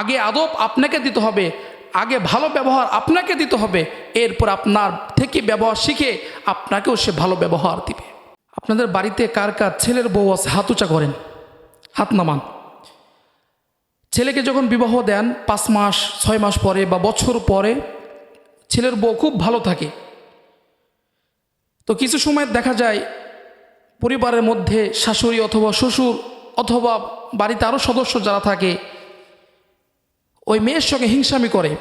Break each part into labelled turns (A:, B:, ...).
A: আগে আদব আপনাকে দিতে হবে, আগে ভালো ব্যবহার আপনাকে দিতে হবে, এরপর আপনার থেকে ব্যবহার শিখে আপনাকেও সে ভালো ব্যবহার দিবে। আপনাদের বাড়িতে কার কার ছেলের বউ আছে? হাত উঁচা করেন। হাত নামান। ছেলেকে যখন বিবাহ দেন, পাঁচ মাস, ছয় মাস পরে বা বছর পরে ছেলের বউ খুব ভালো থাকে। তো কিছু সময় দেখা যায় পরিবারের মধ্যে শাশুড়ি অথবা শ্বশুর অথবা বাড়িতে আরও সদস্য যারা থাকে ওই মেয়ের সঙ্গে হিংসামি করে।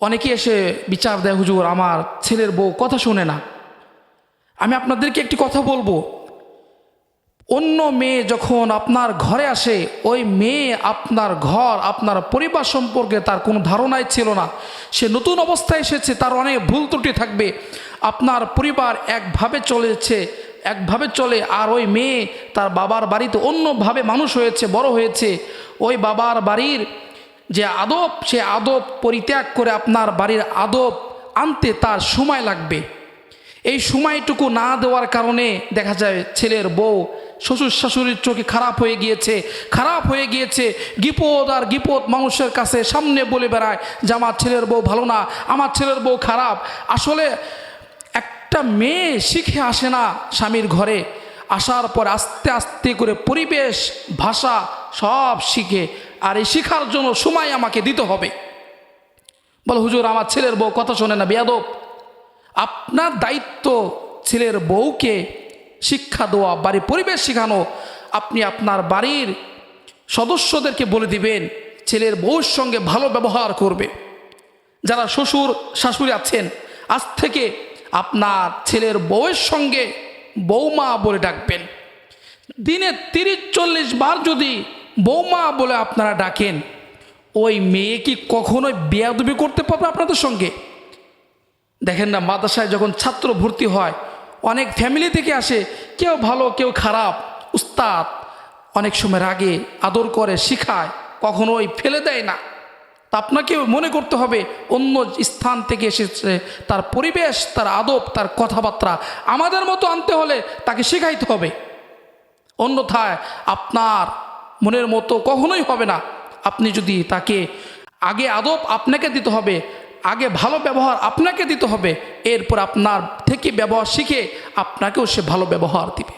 A: অনেকে এসে বিচার দেয়, হুজুর, আমার ছেলের বউ কথা শোনে না। আমি আপনাদেরকে একটি কথা বলব। অন্য মেয়ে যখন আপনার ঘরে আসে, ওই মেয়ে আপনার ঘর, আপনার পরিবার সম্পর্কে তার কোনো ধারণাই ছিল না। সে নতুন অবস্থায় এসেছে, তার অনেক ভুল ত্রুটি থাকবে। আপনার পরিবার একভাবে চলেছে, একভাবে চলে, আর ওই মেয়ে তার বাবার বাড়িতে অন্যভাবে মানুষ হয়েছে, বড় হয়েছে। ওই বাবার বাড়ির যে আদব, সে আদব পরিত্যাগ করে আপনার বাড়ির আদব আনতে তার সময় লাগবে। এই সময়টুকু না দেওয়ার কারণে দেখা যায় ছেলের বউ, শ্বশুর শাশুড়ির চোখে খারাপ হয়ে গিয়েছে, খারাপ হয়ে গিয়েছে, গিপদ আর গিপদ মানুষের কাছে সামনে বলে বেড়ায় যে, আমার ছেলের বউ ভালো না, আমার ছেলের বউ খারাপ। আসলে একটা মেয়ে শিখে আসে না স্বামীর ঘরে। আসার পর আস্তে আস্তে করে পরিবেশ, ভাষা সব শিখে আর এই শিখার জন্য সময় আমাকে দিতে হবে। বলো, হুজুর, আমার ছেলের বউ কথা শোনে না, বেয়াদব। আপনার দায়িত্ব ছেলের বউকে শিক্ষা দেওয়া, বাড়ির পরিবেশ শেখানো। আপনি আপনার বাড়ির সদস্যদেরকে বলে দিবেন, ছেলের বউর সঙ্গে ভালো ব্যবহার করবে। যারা শ্বশুর, শাশুড়ি আছেন, আজ থেকে আপনার ছেলের বউয়ের সঙ্গে বৌমা বলে ডাকবেন। দিনে তিরিশ, চল্লিশ বার যদি বৌমা বলে আপনারা ডাকেন, ওই মেয়ে কি কখনোই বেয়াদবি করতে পারবে আপনাদের সঙ্গে? দেখেন না, মাদ্রাসায় যখন ছাত্র ভর্তি হয়, অনেক ফ্যামিলি থেকে আসে, কেউ ভালো, কেউ খারাপ, উস্তাদ অনেক সময় রাগে, আদর করে, শিখায়, কখনোই ফেলে দেয় না। তা আপনাকে মনে করতে হবে, অন্য স্থান থেকে এসেছে, তার পরিবেশ, তার আদব, তার কথাবার্তা আমাদের মতো আনতে হলে তাকে শেখাইতে হবে। অন্যথায় আপনার মনের মতো কখনোই হবে না। আপনি যদি তাকে, আগে আদব আপনাকে দিতে হবে, আগে ভালো ব্যবহার আপনাকে দিতে হবে, এরপর আপনার থেকে ব্যবহার শিখে আপনাকেও সে ভালো ব্যবহার দিবে।